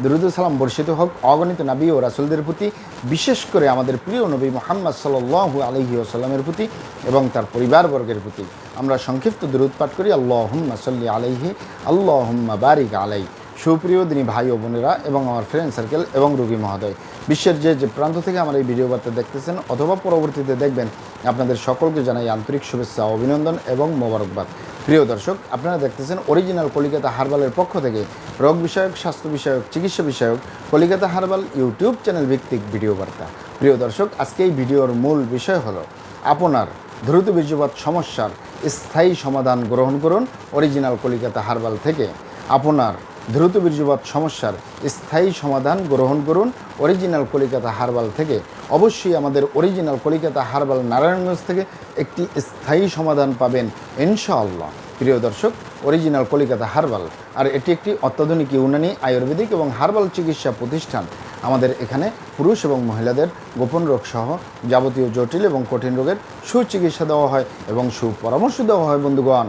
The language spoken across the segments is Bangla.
দরুদ সালাম বর্ষিত হোক, অগণিত নাবী ও রাসুলদের প্রতি, বিশেষ করে আমাদের প্রিয় নবী মোহাম্মদ সাল্লু আলহি আসাল্লামের প্রতি এবং তার পরিবারবর্গের প্রতি। আমরা সংক্ষিপ্ত দরুদ পাঠ করি, আল্লাহম্মা সাল্লি আলাইহি, আল্লাহম্মা বারিক আলাই সুপ্রিয় দিনী ভাই ও বোনেরা এবং আমার ফ্রেন্ড সার্কেল এবং রোগী মহোদয়, বিশ্বের যে যে প্রান্ত থেকে আমার এই ভিডিও বার্তা দেখতেছেন অথবা পরবর্তীতে দেখবেন, আপনাদের সকলকে জানাই আন্তরিক শুভেচ্ছা, অভিনন্দন এবং মোবারকবাদ। প্রিয় দর্শক, আপনারা দেখতেছেন অরিজিনাল কলিকাতা হারবালের পক্ষ থেকে রোগ বিষয়ক, স্বাস্থ্য বিষয়ক, চিকিৎসা বিষয়ক কলিকাতা হারবাল ইউটিউব চ্যানেল ভিত্তিক ভিডিও বার্তা। প্রিয় দর্শক, আজকে এই ভিডিওর মূল বিষয় হলো আপনার দ্রুত বীর্যপাত সমস্যার স্থায়ী সমাধান গ্রহণ করুন অরিজিনাল কলিকাতা হারবাল থেকে। আপনার দ্রুত বীর্যপাত সমস্যার স্থায়ী সমাধান গ্রহণ করুন অরিজিনাল কলিকাতা হারবাল থেকে। অবশ্যই আমাদের অরিজিনাল কলিকাতা হারবাল নারায়ণগঞ্জ থেকে একটি স্থায়ী সমাধান পাবেন, ইনশাআল্লাহ। প্রিয় দর্শক, অরিজিনাল কলিকাতা হারবাল, আর এটি একটি অত্যাধুনিক ইউনানি আয়ুর্বেদিক এবং হারবাল চিকিৎসা প্রতিষ্ঠান। আমাদের এখানে পুরুষ এবং মহিলাদের গোপন রোগ সহ যাবতীয় জটিল এবং কঠিন রোগের সুচিকিৎসা দেওয়া হয় এবং সুপরামর্শ দেওয়া হয়, বন্ধুগণ।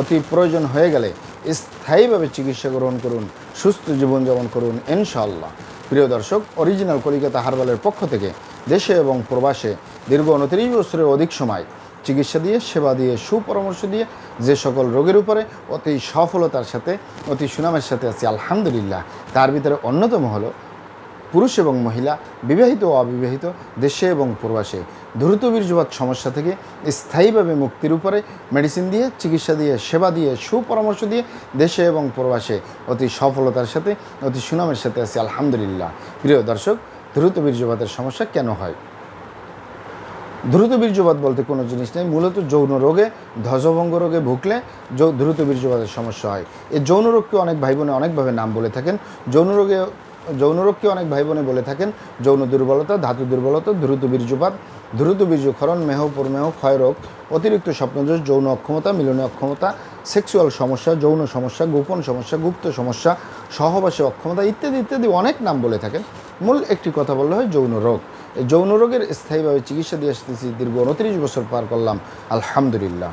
অতি প্রয়োজন হয়ে গেলে স্থায়ীভাবে চিকিৎসা গ্রহণ করুন, সুস্থ জীবনযাপন করুন, ইনশাআল্লাহ। প্রিয় দর্শক অরিজিনাল কলিকাতা হারবালের পক্ষ থেকে দেশে এবং প্রবাসে দীর্ঘ উনত্রিশ বছরের অধিক সময় চিকিৎসা দিয়ে, সেবা দিয়ে, সুপরামর্শ দিয়ে যে সকল রোগের উপরে অতি সফলতার সাথে, অতি সুনামের সাথে আছি, আলহামদুলিল্লাহ। তার ভিতরে অন্যতম হলো পুরুষ এবং মহিলা, বিবাহিত ও অবিবাহিত, দেশে এবং প্রবাসে। দ্রুত বীর্যপাত সমস্যা থেকে স্থায়ীভাবে মুক্তির উপরে মেডিসিন দিয়ে, চিকিৎসা দিয়ে, সেবা দিয়ে, সুপরামর্শ দিয়ে দেশে এবং প্রবাসে অতি সফলতার সাথে, অতি সুনামের সাথে আছি, আলহামদুলিল্লাহ। প্রিয় দর্শক, দ্রুত বীর্যপাতের সমস্যা কেন হয়? দ্রুত বীর্যপাত বলতে কোনো জিনিস নেই, মূলত যৌন রোগে, ধ্বজভঙ্গ রোগে ভুগলে দ্রুত বীর্যপাতের সমস্যা হয়। এই যৌন রোগকে অনেক ভাই বোনে অনেকভাবে নাম বলে থাকেন। যৌন রোগে যৌন রোগকে অনেক ভাই বোনে বলে থাকেন। যৌন দুর্বলতা, ধাতু দুর্বলতা দ্রুত বীর্যপাত। দ্রুত বীর্যক্ষরণ, মেহ প্রমেহ ক্ষয় রোগ, অতিরিক্ত স্বপ্নদোষ যৌন অক্ষমতা, মিলনে অক্ষমতা, সেক্সুয়াল সমস্যা, যৌন সমস্যা, গোপন সমস্যা, গুপ্ত সমস্যা, সহবাসে অক্ষমতা ইত্যাদি ইত্যাদি অনেক নাম বলে থাকেন। মূল একটি কথা বললে হয় যৌন রোগ। এই যৌন রোগের স্থায়ীভাবে চিকিৎসা দিয়ে আসতেছি, দীর্ঘ উনত্রিশ বছর পার করলাম। আলহামদুলিল্লাহ।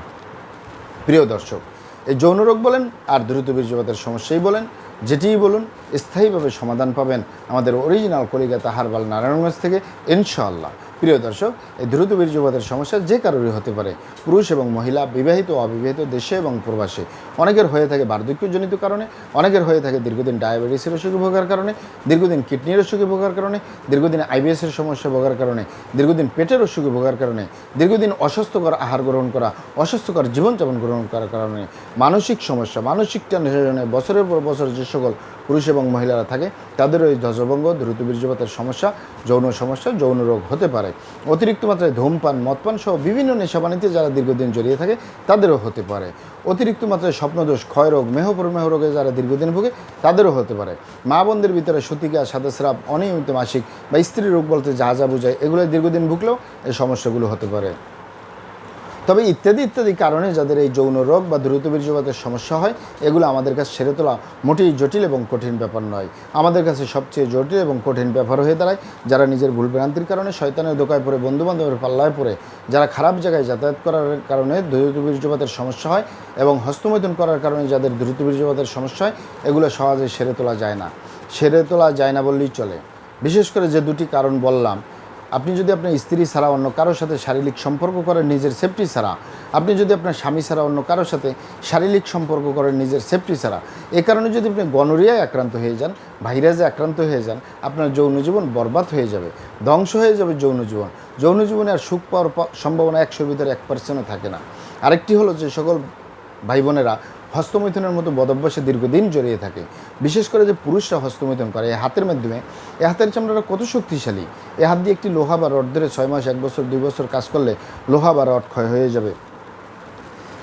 প্রিয় দর্শক, এই যৌন রোগ বলেন আর দ্রুত বীর্যপাতের সমস্যাই বলেন। যেটিই বলুন, স্থায়ীভাবে সমাধান পাবেন আমাদের অরিজিনাল কলিকাতা হারবাল নারায়ণগঞ্জ থেকে, ইনশাআল্লাহ। প্রিয় দর্শক, এই দ্রুত বীর্যপাতের সমস্যা যে কারোরই হতে পারে। পুরুষ এবং মহিলা, বিবাহিত ও অবিবাহিত, দেশে এবং প্রবাসে। অনেকের হয়ে থাকে বার্ধক্যজনিত কারণে, অনেকের হয়ে থাকে দীর্ঘদিন ডায়াবেটিসের অসুখে ভোগার কারণে, দীর্ঘদিন কিডনির অসুখে ভোগার কারণে, দীর্ঘদিন আইবিএসের সমস্যা ভোগার কারণে, দীর্ঘদিন পেটের অসুখে ভোগার কারণে, দীর্ঘদিন অস্বাস্থ্যকর আহার গ্রহণ করা, অস্বাস্থ্যকর জীবনযাপন গ্রহণ করার কারণে, মানসিক সমস্যা, মানসিক টেনশনে বছরের পর বছর যে সকল পুরুষ এবং মহিলারা থাকে তাদের ওই ধ্বজভঙ্গ, দ্রুত বীর্যপাতের সমস্যা, যৌন সমস্যা, যৌন রোগ হতে পারে। অতিরিক্ত মাত্রায় ধূমপান, মদপান সহ বিভিন্ন নেশাবানিতে যারা দীর্ঘদিন জড়িয়ে থাকে, তাদেরও হতে পারে। অতিরিক্ত মাত্রায় স্বপ্নদোষ, ক্ষয়রোগ মেহপ্রমেহ রোগে যারা দীর্ঘদিন ভোগে, তাদেরও হতে পারে। মা বোনদের ভিতরে সতিকা, সাদাস্রাব, অনিয়মিত মাসিক বা স্ত্রী রোগ বলতে যা যা বোঝায় এগুলো দীর্ঘদিন ভুগলেও এই সমস্যাগুলো হতে পারে। তবে ইত্যাদি ইত্যাদি কারণে যাদের এই যৌন রোগ বা দ্রুত বীর্যপাতের সমস্যা হয়, এগুলো আমাদের কাছে সেরে তোলা মোটেই জটিল এবং কঠিন ব্যাপার নয়। আমাদের কাছে সবচেয়ে জটিল এবং কঠিন ব্যাপার হয়ে দাঁড়ায় যারা নিজের ভুল ভ্রান্তির কারণে শয়তানের দোকায় পড়ে, বন্ধুবান্ধবের পাল্লায় পড়ে, যারা খারাপ জায়গায় যাতায়াত করার কারণে দ্রুত বীর্যপাতের সমস্যা হয় এবং হস্তমৈথুন করার কারণে যাদের দ্রুত বীর্যপাতের সমস্যা হয়, এগুলো সহজে সেরে তোলা যায় না। সেরে তোলা যায় না বললেই চলে। বিশেষ করে যে দুটি কারণ বললাম আপনি যদি আপনার স্ত্রী ছাড়া অন্য কারোর সাথে শারীরিক সম্পর্ক করেন নিজের সেফটি ছাড়া, আপনি যদি আপনার স্বামী ছাড়া অন্য কারোর সাথে শারীরিক সম্পর্ক করেন নিজের সেফটি ছাড়া, এ কারণে যদি আপনি গনোরিয়ায় আক্রান্ত হয়ে যান ভাইরাসে আক্রান্ত হয়ে যান, আপনার যৌন জীবন বরবাদ হয়ে যাবে, ধ্বংস হয়ে যাবে যৌন জীবন। যৌন জীবনে আর সুখ পাওয়ার সম্ভাবনা একশোর ভিতরে এক পার্সেন্টও থাকে না। আরেকটি হলো যে সকল ভাই বোনেরা হস্তমৈথুনের মতো বদভ্যাসে দীর্ঘদিন জড়িয়ে থাকে। বিশেষ করে যে পুরুষরা হস্তমৈথুন করে এই হাতের মাধ্যমে। এই হাতের চামড়াটা কত শক্তিশালী। এই হাত দিয়ে একটি লোহা বা রড ধরে ছয় মাস, এক বছর, দুই বছর কাজ করলে লোহা বা রড ক্ষয় হয়ে যাবে।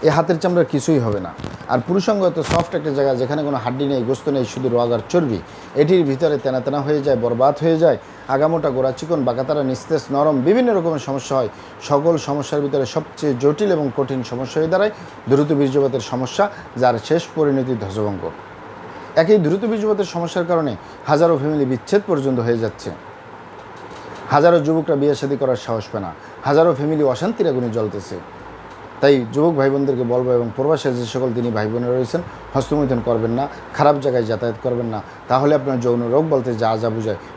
এ হাতের চামড়ার কিছুই হবে না। আর পুরুষাঙ্গ এত সফট একটা জায়গা যেখানে কোনো হাড্ডি নেই, গোস্ত নেই, শুধু রগ চর্বি, এটির ভিতরে তেনা তেনা হয়ে যায়, বরবাদ হয়ে যায় আগামোটা গোড়া চিকন, বাঁকাতারা, নিস্তেজ, নরম, বিভিন্ন রকমের সমস্যা হয়। সকল সমস্যার ভিতরে সবচেয়ে জটিল এবং কঠিন সমস্যা হয়ে দাঁড়ায় দ্রুত বীর্যপাতের সমস্যা, যার শেষ পরিণতি ধ্বজভঙ্গ। একই দ্রুত বীর্যপাতের সমস্যার কারণে হাজারো ফ্যামিলি বিচ্ছেদ পর্যন্ত হয়ে যাচ্ছে। হাজারো যুবকরা বিয়ে শাদী করার সাহস পায় না। হাজারো ফ্যামিলি অশান্তির আগুনে জ্বলতেছে। তাই যুবক ভাই বোনদেরকে বলব এবং প্রবাসে যে সকল তিনি ভাই বোনেরা রয়েছেন, হস্তমৈথুন করবেন না, খারাপ জায়গায় যাতায়াত করবেন না। তাহলে আপনার যৌন রোগ বলতে যা যা বোঝায়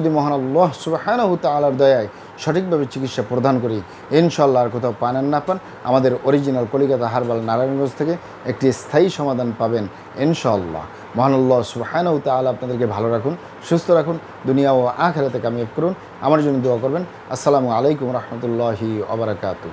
যদি মহান আল্লাহ সুবাহানহু তালার দয়ায় সঠিকভাবে চিকিৎসা প্রদান করি ইনশাল্লাহ আর কোথাও পান না পান, আমাদের অরিজিনাল কলিকাতা হারবাল নারায়ণগঞ্জ থেকে একটি স্থায়ী সমাধান পাবেন ইনশাল্লাহ মহানুল্লাহ সুবাহানহু তালা আপনাদেরকে ভালো রাখুন, সুস্থ রাখুন, দুনিয়া ও আখেরাতে কামিয়াব করুন। আমার জন্য দোয়া করবেন। আসসালামু আলাইকুম রহমতুল্লাহি আবরাকাতু